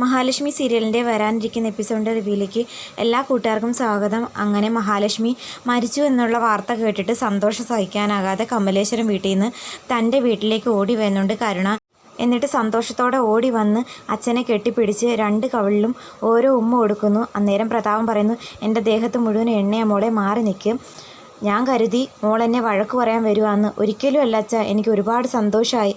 മഹാലക്ഷ്മി സീരിയലിന്റെ വരാനിരിക്കുന്ന എപ്പിസോഡിന്റെ റിവ്യൂയിലേക്ക് എല്ലാ കൂട്ടുകാർക്കും സ്വാഗതം. അങ്ങനെ മഹാലക്ഷ്മി മരിച്ചു എന്നുള്ള വാർത്ത കേട്ടിട്ട് സന്തോഷം സഹിക്കാനാകാതെ കമലേശ്വരം വീട്ടിൽ നിന്ന് തന്റെ വീട്ടിലേക്ക് ഓടി വരുന്നുണ്ട് കരുണ. എന്നിട്ട് സന്തോഷത്തോടെ ഓടി വന്ന് അച്ഛനെ കെട്ടിപ്പിടിച്ച് രണ്ട് കവിളിലും ഓരോ ഉമ്മ കൊടുക്കുന്നു. അന്നേരം പ്രതാപം പറയുന്നു എന്റെ ദേഹത്ത് മുഴുവൻ എണ്ണയ മോളെ മാറി നിൽക്കും. ഞാൻ കരുതി മോൾ എന്നെ വഴക്ക് പറയാൻ വരുവാന്ന്. ഒരിക്കലും അല്ല അച്ഛ എനിക്ക് ഒരുപാട് സന്തോഷമായി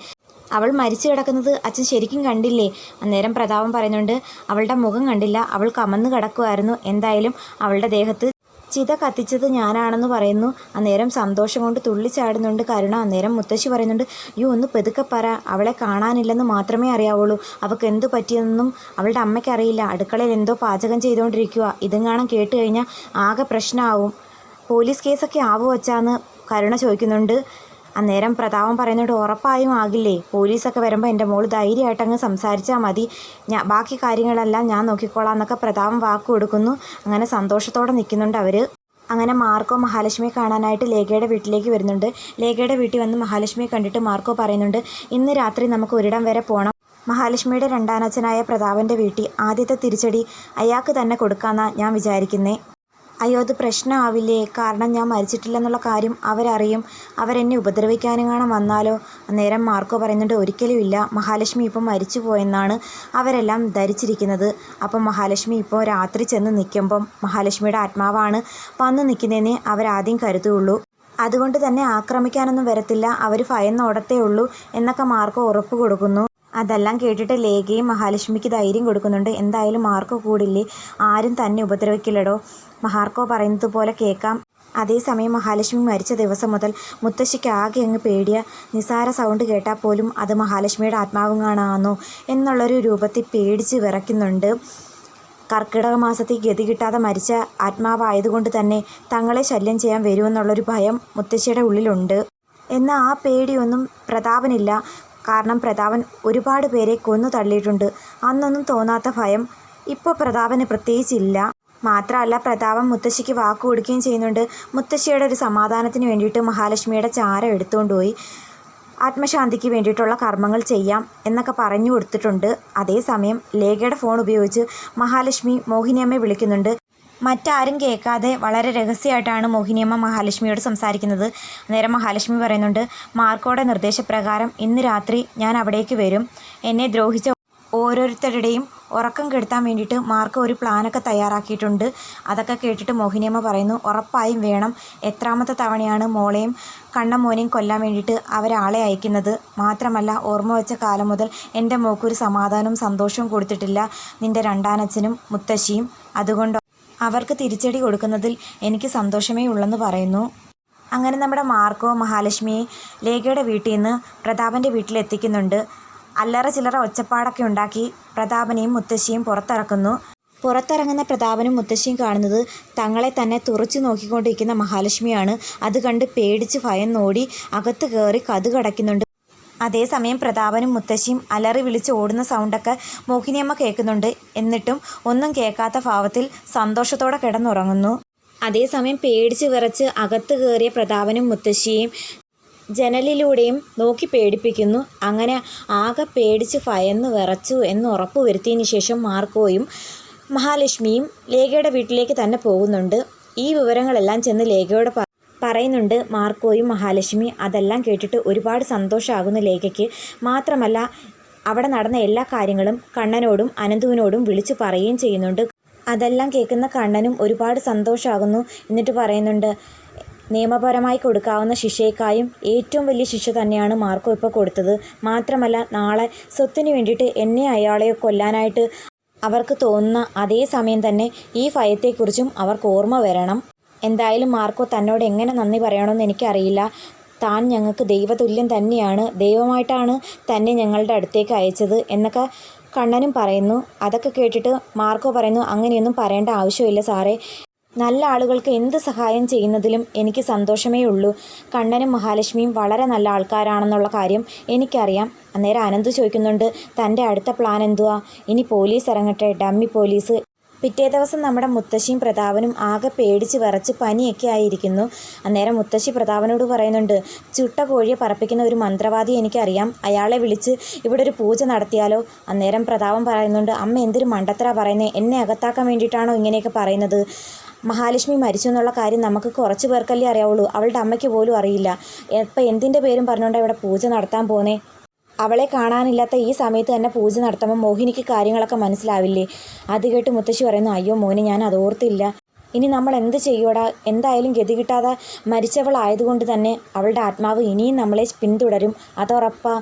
അവൾ മരിച്ചു കിടക്കുന്നത് അച്ഛൻ ശരിക്കും കണ്ടില്ലേ? അന്നേരം പ്രതാപം പറയുന്നുണ്ട് അവളുടെ മുഖം കണ്ടില്ല അവൾ കമന്ന് കിടക്കുമായിരുന്നു എന്തായാലും അവളുടെ ദേഹത്ത് ചിത കത്തിച്ചത് ഞാനാണെന്ന് പറയുന്നു. അന്നേരം സന്തോഷം കൊണ്ട് തുള്ളിച്ചാടുന്നുണ്ട് കരുണ. അന്നേരം മുത്തശ്ശി പറയുന്നുണ്ട് അയ്യോ ഒന്ന് പെതുക്കെ പറ. അവളെ കാണാനില്ലെന്ന് മാത്രമേ അറിയാവുള്ളൂ. അവൾക്ക് എന്ത് പറ്റിയെന്നും അവളുടെ അമ്മയ്ക്ക് അറിയില്ല. അടുക്കളയിൽ എന്തോ പാചകം ചെയ്തുകൊണ്ടിരിക്കുക ഇതും കാണാൻ കേട്ട് കഴിഞ്ഞാൽ ആകെ പ്രശ്നമാവും പോലീസ് കേസൊക്കെ ആവുമോ വച്ചാന്ന് കരുണ ചോദിക്കുന്നുണ്ട്. അന്നേരം പ്രതാപം പറയുന്നത് ഉറപ്പായും ആകില്ലേ? പോലീസൊക്കെ വരുമ്പോൾ എന്റെ മോൾ ധൈര്യമായിട്ട് അങ്ങ് സംസാരിച്ചാൽ മതി. ഞാൻ ബാക്കി കാര്യങ്ങളെല്ലാം ഞാൻ നോക്കിക്കോളാം എന്നൊക്കെ പ്രതാപം വാക്ക് കൊടുക്കുന്നു. അങ്ങനെ സന്തോഷത്തോടെ നിൽക്കുന്നുണ്ട് അവർ അങ്ങനെ മാർക്കോ മഹാലക്ഷ്മിയെ കാണാനായിട്ട് ലേഖയുടെ വീട്ടിലേക്ക് വരുന്നുണ്ട്. ലേഖയുടെ വീട്ടിൽ വന്ന് മഹാലക്ഷ്മിയെ കണ്ടിട്ട് മാർക്കോ പറയുന്നുണ്ട് ഇന്ന് രാത്രി നമുക്ക് ഒരിടം വരെ പോകണം മഹാലക്ഷ്മിയുടെ രണ്ടാനച്ഛനായ പ്രതാപന്റെ വീട്ടിൽ ആദ്യത്തെ തിരിച്ചടി അയാൾക്ക് തന്നെ കൊടുക്കാമെന്നാണ് ഞാൻ വിചാരിക്കുന്നേ. അയ്യോ അത് പ്രശ്നമാവില്ലേ കാരണം ഞാൻ മരിച്ചിട്ടില്ല എന്നുള്ള കാര്യം അവരറിയും. അവരെന്നെ ഉപദ്രവിക്കാനെങ്ങാനും വന്നാലോ? അന്നേരം മാർക്കോ പറയുന്നുണ്ട് ഒരിക്കലും ഇല്ല. മഹാലക്ഷ്മി ഇപ്പം മരിച്ചു പോയെന്നാണ് അവരെല്ലാം ധരിച്ചിരിക്കുന്നത്. അപ്പം മഹാലക്ഷ്മി ഇപ്പോൾ രാത്രി ചെന്ന് നിൽക്കുമ്പം മഹാലക്ഷ്മിയുടെ ആത്മാവാണ് വന്ന് നിൽക്കുന്നതിനെ അവരാദ്യം കരുതുകയുള്ളൂ. അതുകൊണ്ട് തന്നെ ആക്രമിക്കാനൊന്നും വരത്തില്ല. അവർ ഭയന്നോടത്തേ ഉള്ളൂ എന്നൊക്കെ മാർക്കോ ഉറപ്പ് കൊടുക്കുന്നു. അതെല്ലാം കേട്ടിട്ട് ലേഖയും മഹാലക്ഷ്മിക്ക് ധൈര്യം കൊടുക്കുന്നുണ്ട്. എന്തായാലും മാർക്കോ കൂടില്ലേ? ആരും തന്നെ ഉപദ്രവിക്കില്ലടോ? മഹാർക്കോ പറയുന്നത് പോലെ കേൾക്കാം. അതേസമയം മഹാലക്ഷ്മി മരിച്ച ദിവസം മുതൽ മുത്തശ്ശിക്ക് ആകെ അങ്ങ് പേടിയ. നിസാര സൗണ്ട് കേട്ടാൽ പോലും അത് മഹാലക്ഷ്മിയുടെ ആത്മാവും കാണാമെന്നോ എന്നുള്ളൊരു രൂപത്തിൽ പേടിച്ച് വിറയ്ക്കുന്നുണ്ട്. കർക്കിടക മാസത്തിൽ ഗതി കിട്ടാതെ മരിച്ച ആത്മാവായതുകൊണ്ട് തന്നെ തങ്ങളെ ശല്യം ചെയ്യാൻ വരുമെന്നുള്ളൊരു ഭയം മുത്തശ്ശിയുടെ ഉള്ളിലുണ്ട്. എന്നാൽ ആ പേടിയൊന്നും പ്രതാപനില്ല. കാരണം പ്രതാപൻ ഒരുപാട് പേരെ കൊന്നു തള്ളിയിട്ടുണ്ട്. അന്നൊന്നും തോന്നാത്ത ഭയം. ഇപ്പോൾ പ്രതാപന് പ്രത്യേകിച്ചില്ല. മാത്രമല്ല പ്രതാപൻ മുത്തശ്ശിക്ക് വാക്ക് കൊടുക്കുകയും ചെയ്യുന്നുണ്ട്. മുത്തശ്ശിയുടെ ഒരു സമാധാനത്തിന് വേണ്ടിയിട്ട് മഹാലക്ഷ്മിയുടെ ചാരം എടുത്തുകൊണ്ട് പോയി. ആത്മശാന്തിക്ക് വേണ്ടിയിട്ടുള്ള കർമ്മങ്ങൾ ചെയ്യാം എന്നൊക്കെ പറഞ്ഞു കൊടുത്തിട്ടുണ്ട്. അതേസമയം ലേഖയുടെ ഫോൺ ഉപയോഗിച്ച് മഹാലക്ഷ്മി മോഹിനിയമ്മയെ വിളിക്കുന്നുണ്ട്. മറ്റാരും കേൾക്കാതെ വളരെ രഹസ്യമായിട്ടാണ് മോഹിനിയമ്മ മഹാലക്ഷ്മിയോട് സംസാരിക്കുന്നത്. നേരെ മഹാലക്ഷ്മി പറയുന്നുണ്ട് മാർക്കോടെ നിർദ്ദേശപ്രകാരം ഇന്ന് രാത്രി ഞാൻ അവിടേക്ക് വരും. എന്നെ ദ്രോഹിച്ച ഓരോരുത്തരുടെയും ഉറക്കം കെടുത്താൻ വേണ്ടിയിട്ട് മാർക്ക് ഒരു പ്ലാനൊക്കെ തയ്യാറാക്കിയിട്ടുണ്ട്. അതൊക്കെ കേട്ടിട്ട് മോഹിനിയമ്മ പറയുന്നു ഉറപ്പായും വേണം. എത്രാമത്തെ തവണയാണ് മോളെയും കണ്ണമോനെയും കൊല്ലാൻ വേണ്ടിയിട്ട് അവരാളെ അയക്കുന്നത്. മാത്രമല്ല ഓർമ്മ വെച്ച കാലം മുതൽ എന്റെ മോക്കൊരു സമാധാനവും സന്തോഷവും കൊടുത്തിട്ടില്ല. നിന്റെ രണ്ടാനച്ഛനും മുത്തശ്ശിയും. അതുകൊണ്ട് അവർക്ക് തിരിച്ചടി കൊടുക്കുന്നതിൽ എനിക്ക് സന്തോഷമേ ഉള്ളെന്ന് പറയുന്നു. അങ്ങനെ നമ്മുടെ മാർക്കോ മഹാലക്ഷ്മിയെ ലേഖയുടെ വീട്ടിൽ നിന്ന് പ്രതാപന്റെ വീട്ടിലെത്തിക്കുന്നുണ്ട് അല്ലറ ചില്ലറ ഒച്ചപ്പാടൊക്കെ ഉണ്ടാക്കി പ്രതാപനെയും മുത്തശ്ശിയും പുറത്തിറക്കുന്നു. പുറത്തിറങ്ങുന്ന പ്രതാപനും മുത്തശ്ശിയും കാണുന്നത് തങ്ങളെ തന്നെ തുറച്ചു നോക്കിക്കൊണ്ടിരിക്കുന്ന മഹാലക്ഷ്മിയാണ്. അത് കണ്ട് പേടിച്ച് ഭയം നോടി അകത്ത് കയറി കതുകടയ്ക്കുന്നുണ്ട് അതേസമയം പ്രതാപനും മുത്തശ്ശിയും അലറി വിളിച്ച് ഓടുന്ന സൗണ്ടൊക്കെ മോഹിനിയമ്മ കേൾക്കുന്നുണ്ട്. എന്നിട്ടും ഒന്നും കേൾക്കാത്ത ഭാവത്തിൽ സന്തോഷത്തോടെ കിടന്നുറങ്ങുന്നു. അതേസമയം പേടിച്ച് വിറച്ച് അകത്ത് കയറിയ പ്രതാപനും മുത്തശ്ശിയെയും ജനലിലൂടെയും നോക്കി പേടിപ്പിക്കുന്നു. അങ്ങനെ ആകെ പേടിച്ച് ഭയന്ന് വിറച്ചു എന്ന് ഉറപ്പ് വരുത്തിയതിന് ശേഷം മാർക്കോയും മഹാലക്ഷ്മിയും ലേഖയുടെ വീട്ടിലേക്ക് തന്നെ പോകുന്നുണ്ട്. ഈ വിവരങ്ങളെല്ലാം ചെന്ന് ലേഖയോട് പറയുന്നുണ്ട് മാർക്കോയും മഹാലക്ഷ്മി. അതെല്ലാം കേട്ടിട്ട് ഒരുപാട് സന്തോഷമാകുന്നു ലേഖയ്ക്ക്. മാത്രമല്ല അവിടെ നടന്ന എല്ലാ കാര്യങ്ങളും കണ്ണനോടും അനന്തുവിനോടും വിളിച്ചു പറയുകയും ചെയ്യുന്നുണ്ട്. അതെല്ലാം കേൾക്കുന്ന കണ്ണനും ഒരുപാട് സന്തോഷമാകുന്നു എന്നിട്ട് പറയുന്നുണ്ട് നിയമപരമായി കൊടുക്കാവുന്ന ശിക്ഷയേക്കായും ഏറ്റവും വലിയ ശിക്ഷ തന്നെയാണ് മാർക്കോ ഇപ്പോൾ കൊടുത്തത്. മാത്രമല്ല നാളെ സ്വത്തിന് വേണ്ടിയിട്ട് എന്നെ അയാളെ കൊല്ലാനായിട്ട് അവർക്ക് തോന്നുന്ന അതേ സമയം തന്നെ ഈ ഭയത്തെക്കുറിച്ചും അവർക്ക് ഓർമ്മ വരണം. എന്തായാലും മാർക്കോ തന്നോട് എങ്ങനെ നന്ദി പറയണമെന്ന് എനിക്കറിയില്ല. താൻ ഞങ്ങൾക്ക് ദൈവതുല്യം തന്നെയാണ്. ദൈവമായിട്ടാണ് തന്നെ ഞങ്ങളുടെ അടുത്തേക്ക് അയച്ചത് എന്നൊക്കെ കണ്ണനും പറയുന്നു. അതൊക്കെ കേട്ടിട്ട് മാർക്കോ പറയുന്നു അങ്ങനെയൊന്നും പറയേണ്ട ആവശ്യമില്ല സാറേ. നല്ല ആളുകൾക്ക് എന്ത് സഹായം ചെയ്യുന്നതിലും എനിക്ക് സന്തോഷമേ ഉള്ളൂ. കണ്ണനും മഹാലക്ഷ്മിയും വളരെ നല്ല ആൾക്കാരാണെന്നുള്ള കാര്യം എനിക്കറിയാം. അന്നേരം അനന്ത് ചോദിക്കുന്നുണ്ട് തന്റെ അടുത്ത പ്ലാൻ എന്തുവാ? ഇനി പോലീസ് ഇറങ്ങട്ടെ ഡമ്മി പോലീസ് പിറ്റേ ദിവസം നമ്മുടെ മുത്തശ്ശിയും പ്രതാപനും ആകെ പേടിച്ച് വിറച്ച് പനിയൊക്കെ ആയിരിക്കുന്നു. അന്നേരം മുത്തശ്ശി പ്രതാപനോട് പറയുന്നുണ്ട് ചുട്ട കോഴിയെ പറപ്പിക്കുന്ന ഒരു മന്ത്രവാദി എനിക്കറിയാം. അയാളെ വിളിച്ച് ഇവിടെ ഒരു പൂജ നടത്തിയാലോ? അന്നേരം പ്രതാപൻ പറയുന്നുണ്ട് അമ്മ എന്തൊരു മണ്ടത്തര പറയുന്നത് എന്നെ അകത്താക്കാൻ വേണ്ടിയിട്ടാണോ ഇങ്ങനെയൊക്കെ പറയുന്നത്? മഹാലക്ഷ്മി മരിച്ചു എന്നുള്ള കാര്യം നമുക്ക് കുറച്ച് പേർക്കല്ലേ അറിയാവുള്ളൂ. അവളുടെ അമ്മയ്ക്ക് പോലും അറിയില്ല. ഇപ്പം എന്തിന്റെ പേരും പറഞ്ഞുകൊണ്ട് ഇവിടെ പൂജ നടത്താൻ പോന്നേ? അവളെ കാണാനില്ലാത്ത ഈ സമയത്ത് തന്നെ പൂജ നടത്തുമ്പോൾ മോഹിനിക്ക് കാര്യങ്ങളൊക്കെ മനസ്സിലാവില്ലേ? അത് കേട്ട് മുത്തശ്ശി പറയുന്നു അയ്യോ മോനെ ഞാൻ അതോർത്തില്ല ഇനി നമ്മൾ എന്ത് ചെയ്യൂടാ എന്തായാലും ഗതി കിട്ടാതെ മരിച്ചവളായതുകൊണ്ട് തന്നെ അവളുടെ ആത്മാവ് ഇനിയും നമ്മളെ പിന്തുടരും. അതുറപ്പാ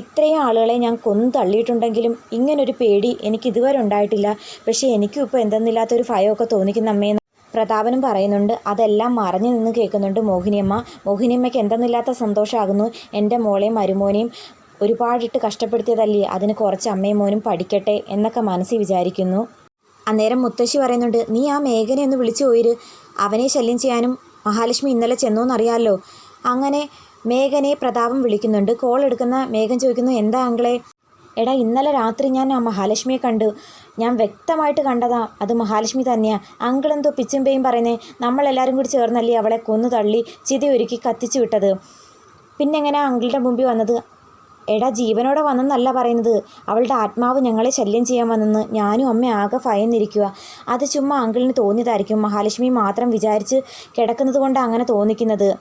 ഇത്രയും ആളുകളെ ഞാൻ കൊന്നു തള്ളിയിട്ടുണ്ടെങ്കിലും ഇങ്ങനൊരു പേടി എനിക്ക് ഇതുവരെ ഉണ്ടായിട്ടില്ല. പക്ഷേ എനിക്കും ഇപ്പോൾ എന്തെന്നില്ലാത്തൊരു ഭയമൊക്കെ തോന്നിക്കുന്ന അമ്മയെന്ന് പ്രതാപനും പറയുന്നുണ്ട്. അതെല്ലാം മറഞ്ഞു നിന്ന് കേൾക്കുന്നുണ്ട് മോഹിനിയമ്മ. മോഹിനിയമ്മയ്ക്ക് എന്തെന്നില്ലാത്ത സന്തോഷമാകുന്നു. എന്റെ മോളെയും മരുമോനെയും ഒരുപാടിട്ട് കഷ്ടപ്പെടുത്തിയതല്ലേ? അതിന് കുറച്ച് അമ്മയും മോനും പഠിക്കട്ടെ എന്നൊക്കെ മനസ്സിൽ വിചാരിക്കുന്നു. അന്നേരം മുത്തശ്ശി പറയുന്നുണ്ട് നീ ആ മേഘനെ ഒന്ന് വിളിച്ചു പോയിര്. അവനെ ശല്യം ചെയ്യാനും മഹാലക്ഷ്മി ഇന്നലെ ചെന്നോന്നറിയാമല്ലോ അങ്ങനെ മേഘനെ പ്രതാപം വിളിക്കുന്നുണ്ട്. കോൾ എടുക്കുന്ന മേഘൻ ചോദിക്കുന്നു എന്താ അങ്കളെ? എടാ ഇന്നലെ രാത്രി ഞാൻ ആ മഹാലക്ഷ്മിയെ കണ്ടു. ഞാൻ വ്യക്തമായിട്ട് കണ്ടതാ അത് മഹാലക്ഷ്മി തന്നെയാണ് അങ്കിളെന്തോ പിച്ചും പേയും പറയുന്നേ നമ്മളെല്ലാവരും കൂടി ചേർന്നല്ലേ അവളെ കൊന്നു തള്ളി ചിതയൊരുക്കി കത്തിച്ചു വിട്ടത്. പിന്നെങ്ങനെ അങ്കിളുടെ മുമ്പിൽ വന്നത്? എടാ ജീവനോടെ വന്നെന്നല്ല പറയുന്നത്. അവളുടെ ആത്മാവ് ഞങ്ങളെ ശല്യം ചെയ്യാൻ വന്നെന്ന് ഞാനും അമ്മ ആകെ ഭയന്നിരിക്കുക അത് ചുമ്മാ അങ്കിളിന് തോന്നിയതായിരിക്കും. മഹാലക്ഷ്മി മാത്രം വിചാരിച്ച് കിടക്കുന്നത് കൊണ്ട് അങ്ങനെ തോന്നിക്കുന്നത്.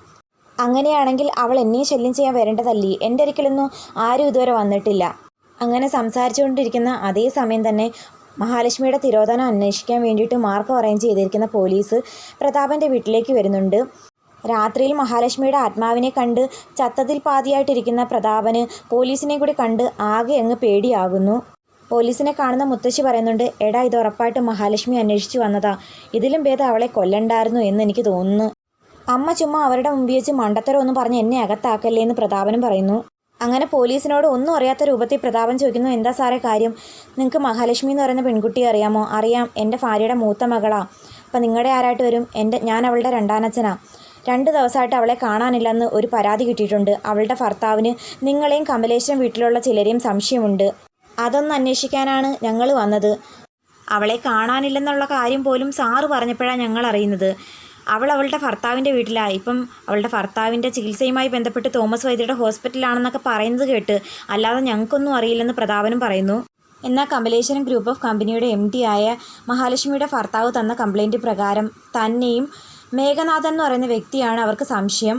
അങ്ങനെയാണെങ്കിൽ അവൾ എന്നെയും ശല്യം ചെയ്യാൻ വരേണ്ടതല്ലേ? എന്റെ ഒരിക്കലൊന്നും ആരും ഇതുവരെ വന്നിട്ടില്ല. അങ്ങനെ സംസാരിച്ചുകൊണ്ടിരിക്കുന്ന അതേ സമയം തന്നെ മഹാലക്ഷ്മിയുടെ തിരോധാനം അന്വേഷിക്കാൻ വേണ്ടിയിട്ട് മാർക്ക് അറേഞ്ച് ചെയ്തിരിക്കുന്ന പോലീസ് പ്രതാപന്റെ വീട്ടിലേക്ക് വരുന്നുണ്ട്. രാത്രിയിൽ മഹാലക്ഷ്മിയുടെ ആത്മാവിനെ കണ്ട് ചത്തതിൽ പാതിയായിട്ടിരിക്കുന്ന പ്രതാപന് പോലീസിനെ കൂടി കണ്ട് ആകെ അങ്ങ് പേടിയാകുന്നു. പോലീസിനെ കാണുന്ന മുത്തശ്ശി പറയുന്നുണ്ട് എടാ ഇത് ഉറപ്പായിട്ട് മഹാലക്ഷ്മി അന്വേഷിച്ചു വന്നതാ. ഇതിലും ഭേദം അവളെ കൊല്ലണ്ടായിരുന്നു എന്ന് എനിക്ക് തോന്നുന്നു. അമ്മ ചുമ്മാ അവരുടെ മുമ്പിൽ വെച്ച് മണ്ടത്തരം ഒന്നും പറഞ്ഞ് എന്നെ അകത്താക്കല്ലേ എന്ന് പ്രതാപനും പറയുന്നു. അങ്ങനെ പോലീസിനോട് ഒന്നും അറിയാത്ത രൂപത്തിൽ പ്രതാപൻ ചോദിക്കുന്നു എന്താ സാറേ കാര്യം? നിങ്ങൾക്ക് മഹാലക്ഷ്മി എന്ന് പറയുന്ന പെൺകുട്ടിയെ അറിയാമോ? അറിയാം എന്റെ ഭാര്യയുടെ മൂത്ത മകളാ. അപ്പം നിങ്ങളുടെ ആരായിട്ട് വരും? എന്റെ ഞാൻ അവളുടെ രണ്ടാനച്ഛനാ. രണ്ട് ദിവസമായിട്ട് അവളെ കാണാനില്ലെന്ന് ഒരു പരാതി കിട്ടിയിട്ടുണ്ട്. അവളുടെ ഭർത്താവിന് നിങ്ങളെയും കമലേശ്വരം വീട്ടിലുള്ള ചിലരെയും സംശയമുണ്ട്. അതൊന്ന് അന്വേഷിക്കാനാണ് ഞങ്ങൾ വന്നത്. അവളെ കാണാനില്ലെന്നുള്ള കാര്യം പോലും സാറ് പറഞ്ഞപ്പോഴാണ് ഞങ്ങൾ അറിയുന്നത്. അവൾ അവളുടെ ഭർത്താവിന്റെ വീട്ടിലാണ് ഇപ്പം അവളുടെ ഭർത്താവിന്റെ ചികിത്സയുമായി ബന്ധപ്പെട്ട് തോമസ് വൈദ്യരുടെ ഹോസ്പിറ്റലാണെന്നൊക്കെ പറയുന്നത് കേട്ട് അല്ലാതെ ഞങ്ങൾക്കൊന്നും അറിയില്ലെന്ന് പ്രതാപനും പറയുന്നു. എന്നാൽ കമലേശ്വരം ഗ്രൂപ്പ് ഓഫ് കമ്പനിയുടെ എം ആയ മഹാലക്ഷ്മിയുടെ ഭർത്താവ് തന്ന കംപ്ലൈന്റ് പ്രകാരം തന്നെയും മേഘനാഥൻ എന്ന് പറയുന്ന വ്യക്തിയാണ് അവർക്ക് സംശയം.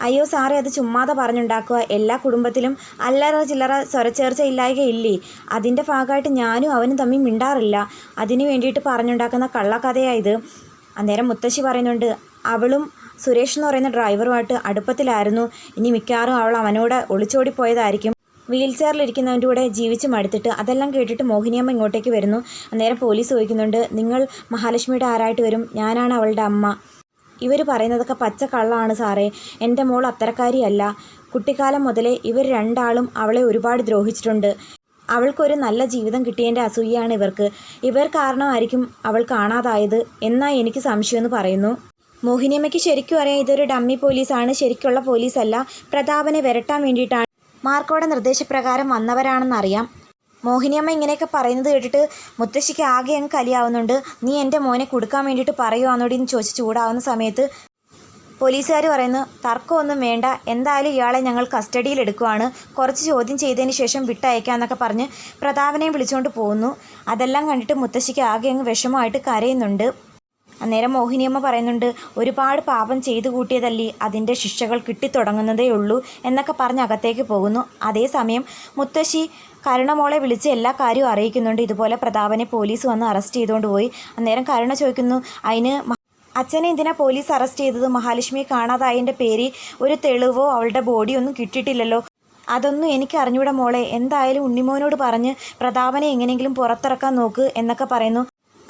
അയ്യോ സാറേ അത് ചുമ്മാതെ പറഞ്ഞുണ്ടാക്കുക. എല്ലാ കുടുംബത്തിലും അല്ലറ ചില്ലറ സ്വരച്ചേർച്ച ഇല്ലായകയില്ലേ? അതിന്റെ ഭാഗമായിട്ട് ഞാനും അവനും തമ്മിൽ മിണ്ടാറില്ല. അതിനു വേണ്ടിയിട്ട് പറഞ്ഞുണ്ടാക്കുന്ന കള്ളക്കഥയായത്. അന്നേരം മുത്തശ്ശി പറയുന്നുണ്ട് അവളും സുരേഷ് എന്ന് പറയുന്ന ഡ്രൈവറുമായിട്ട് അടുപ്പത്തിലായിരുന്നു. ഇനി മിക്കവാറും അവൾ അവനോട് ഒളിച്ചോടി പോയതായിരിക്കും. വീൽ ചെയറിലിരിക്കുന്നവന്റെ കൂടെ ജീവിച്ച് മടുത്തിട്ട് അതെല്ലാം കേട്ടിട്ട് മോഹിനിയമ്മ ഇങ്ങോട്ടേക്ക് വരുന്നു. അന്നേരം പോലീസ് ചോദിക്കുന്നുണ്ട് നിങ്ങൾ മഹാലക്ഷ്മിയുടെ ആരായിട്ട് വരും? ഞാനാണ് അവളുടെ അമ്മ. ഇവർ പറയുന്നതൊക്കെ പച്ച കള്ളാണ് സാറേ. എന്റെ മോൾ അത്തരക്കാരിയല്ല. കുട്ടിക്കാലം മുതലേ ഇവർ രണ്ടാളും അവളെ ഒരുപാട് ദ്രോഹിച്ചിട്ടുണ്ട്. അവൾക്കൊരു നല്ല ജീവിതം കിട്ടിയതിന്റെ അസൂയാണ് ഇവർക്ക്. ഇവർ കാരണമായിരിക്കും അവൾ കാണാതായത് എന്നാ എനിക്ക് സംശയമെന്ന് പറയുന്നു. മോഹിനിയമ്മയ്ക്ക് ശരിക്കും അറിയാം ഇതൊരു ഡമ്മി പോലീസാണ്. ശരിക്കുള്ള പോലീസല്ല. പ്രതാപനെ വരട്ടാൻ വേണ്ടിയിട്ടാണ്. മാർക്കോടെ നിർദ്ദേശപ്രകാരം വന്നവരാണെന്നറിയാം. മോഹിനിയമ്മ ഇങ്ങനെയൊക്കെ പറയുന്നത് കേട്ടിട്ട് മുത്തശ്ശിക്ക് ആകെ അങ്ങ് കലിയാവുന്നുണ്ട്. നീ എന്റെ മോനെ കൊടുക്കാൻ വേണ്ടിയിട്ട് പറയുവാന്നോടി എന്ന് ചോദിച്ച് ചൂടാവുന്ന സമയത്ത് പോലീസുകാർ പറയുന്നു തർക്കമൊന്നും വേണ്ട. എന്തായാലും ഇയാളെ ഞങ്ങൾ കസ്റ്റഡിയിൽ എടുക്കുവാണ്. കുറച്ച് ചോദ്യം ചെയ്തതിന് ശേഷം വിട്ടയക്കാം എന്നൊക്കെ പറഞ്ഞ് പ്രതാപനെയും വിളിച്ചുകൊണ്ട് പോകുന്നു. അതെല്ലാം കണ്ടിട്ട് മുത്തശ്ശിക്ക് ആകെ അങ്ങ് വിഷമമായിട്ട് കരയുന്നുണ്ട്. അന്നേരം മോഹിനിയമ്മ പറയുന്നുണ്ട് ഒരുപാട് പാപം ചെയ്തു കൂട്ടിയതല്ലേ അതിന്റെ ശിക്ഷകൾ കിട്ടിത്തുടങ്ങുന്നതേ ഉള്ളൂ എന്നൊക്കെ പറഞ്ഞ് അകത്തേക്ക് പോകുന്നു. അതേസമയം മുത്തശ്ശി കരുണമോളെ വിളിച്ച് എല്ലാ കാര്യവും അറിയിക്കുന്നുണ്ട്. ഇതുപോലെ പ്രതാപനെ പോലീസ് വന്ന് അറസ്റ്റ് ചെയ്തുകൊണ്ട് പോയി. അന്നേരം കരുണ ചോദിക്കുന്നു അതിന് അച്ഛനെ എന്തിനാ പോലീസ് അറസ്റ്റ് ചെയ്തത്? മഹാലക്ഷ്മിയെ കാണാതായതിന്റെ പേര് ഒരു തെളിവോ അവളുടെ ബോഡിയൊന്നും കിട്ടിയിട്ടില്ലല്ലോ. അതൊന്നും എനിക്ക് അറിഞ്ഞൂടെ മോളെ. എന്തായാലും ഉണ്ണിമോനോട് പറഞ്ഞ് പ്രതാപനെ എങ്ങനെയെങ്കിലും പുറത്തിറക്കാൻ നോക്ക് എന്നൊക്കെ പറയുന്നു.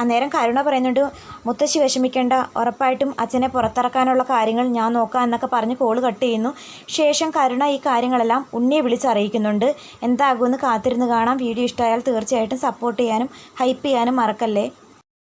അന്നേരം കരുണ പറയുന്നുണ്ട് മുത്തശ്ശി വിഷമിക്കേണ്ട. ഉറപ്പായിട്ടും അച്ഛനെ പുറത്തിറക്കാനുള്ള കാര്യങ്ങൾ ഞാൻ നോക്കാം എന്നൊക്കെ പറഞ്ഞ് കോൾ കട്ട് ചെയ്യുന്നു. ശേഷം കരുണ ഈ കാര്യങ്ങളെല്ലാം ഉണ്ണിയെ വിളിച്ചറിയിക്കുന്നുണ്ട്. എന്താകുമെന്ന് കാത്തിരുന്ന് കാണാം. വീഡിയോ ഇഷ്ടമായാൽ തീർച്ചയായിട്ടും സപ്പോർട്ട് ചെയ്യാനും ഹൈപ്പ് ചെയ്യാനും മറക്കല്ലേ?